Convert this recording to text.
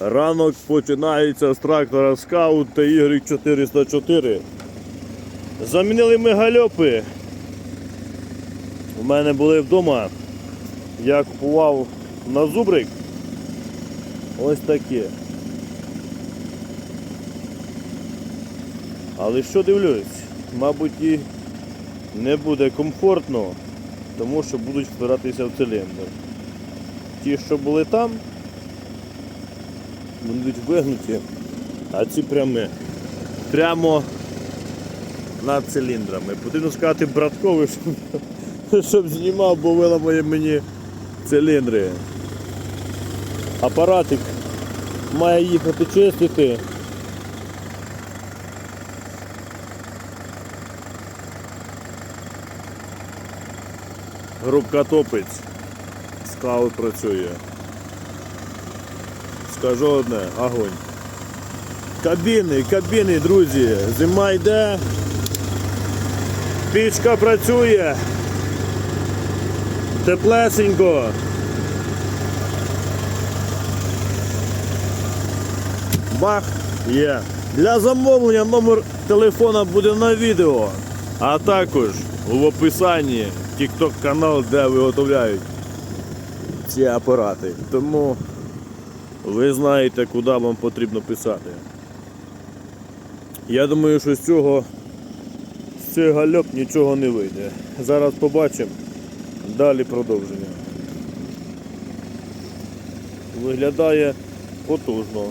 Ранок починається з трактора Scout TY 404. Замінили ми гальопи. У мене були вдома. Я купував на зубрик. Ось такі. Але що дивлюсь, мабуть, і не буде комфортно, тому що будуть впиратися в циліндр. Ті, що були там, будуть вигнуті, а ці пряме. Прямо над циліндрами. Потрібно сказати браткові, щоб, щоб знімав, бо виламає мені циліндри. Апаратик має їхати чистити. Грубка топить, скаут працює. Скажу одне, огонь. Кабіни, кабіни, друзі, зима йде. Пічка працює. Теплесенько. Бах, є. Для замовлення номер телефона буде на відео, а також в описанні TikTok канал, де виготовляють ці апарати. Тому ви знаєте, куди вам потрібно писати. Я думаю, що з цього з цих гальок нічого не вийде. Зараз побачимо. Далі продовження. Виглядає потужно.